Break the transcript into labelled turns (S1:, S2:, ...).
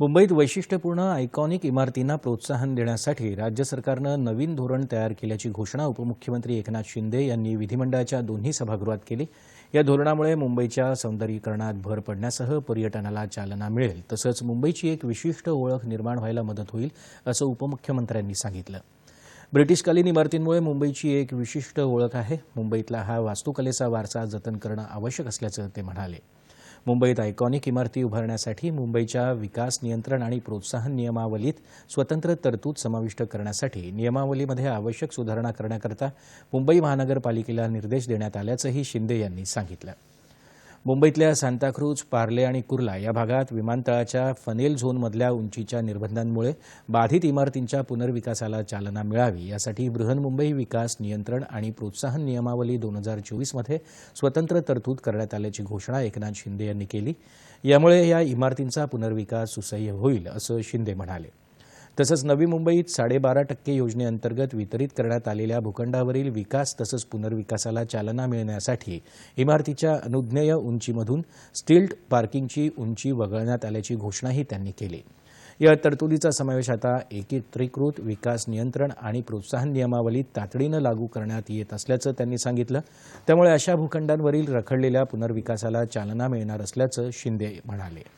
S1: मुंबईत वैशिष्ट्यपूर्ण आयकॉनिक इमारतींना प्रोत्साहन देण्यासाठी राज्य सरकारनं नवीन धोरण तयार केल्याची घोषणा उपमुख्यमंत्री एकनाथ शिंदे यांनी विधिमंडळाच्या दोन्ही सभागृहात केली. या धोरणामुळे मुंबईच्या सौंदर्यीकरणात भर पडण्यासह पर्यटनाला चालना मिळेल. तसंच मुंबईची एक विशिष्ट ओळख निर्माण व्हायला मदत होईल असं उपमुख्यमंत्र्यांनी सांगितलं. ब्रिटिशकालीन इमारतींमुळे मुंबईची एक विशिष्ट ओळख आहे. मुंबईतला हा वास्तुकलेचा वारसा जतन करणं आवश्यक असल्याचं ते म्हणाले. मुंबईत आयकॉनिक इमारती उभारण्यासाठी मुंबईच्या विकास नियंत्रण आणि प्रोत्साहन नियमावलीत स्वतंत्र तरतूद समाविष्ट करण्यासाठी नियमावलीमध्ये आवश्यक सुधारणा करण्याकरता मुंबई महानगरपालिकेला निर्देश देण्यात आल्याचंही शिंदे यांनी सांगितलं. मुंबईतल्या सांताक्रूज पार्ले आणि कुर्ला या भागात विमानतळाच्या फनेल झोनमधल्या उंचीच्या निर्बंधांमुळे बाधित इमारतींच्या पुनर्विकासाला चालना मिळावी यासाठी बृहन्मुंबई विकास नियंत्रण आणि प्रोत्साहन नियमावली दोन हजार चोवीसमध्ये स्वतंत्र तरतूद करण्यात आल्याची घोषणा एकनाथ शिंदे यांनी केली. यामुळे या इमारतींचा पुनर्विकास सुसह्य होईल असं शिंदे म्हणाले. तसंच नवी मुंबईत साडेबारा टक्के योजनेअंतर्गत वितरित करण्यात आलेल्या भूखंडावरील विकास तसंच पुनर्विकासाला चालना मिळण्यासाठी इमारतीच्या अनुज्ञेय उंचीमधून स्टिल्ट पार्किंगची उंची वगळण्यात आल्याची घोषणाही त्यांनी केली. या तरतुदीचा समावेश आता एकत्रीकृत विकास नियंत्रण आणि प्रोत्साहन नियमावली तातडीनं लागू करण्यात येत असल्याचं त्यांनी सांगितलं. त्यामुळे अशा भूखंडांवरील रखडलेल्या पुनर्विकासाला चालना मिळणार असल्याचं शिंदे म्हणाले.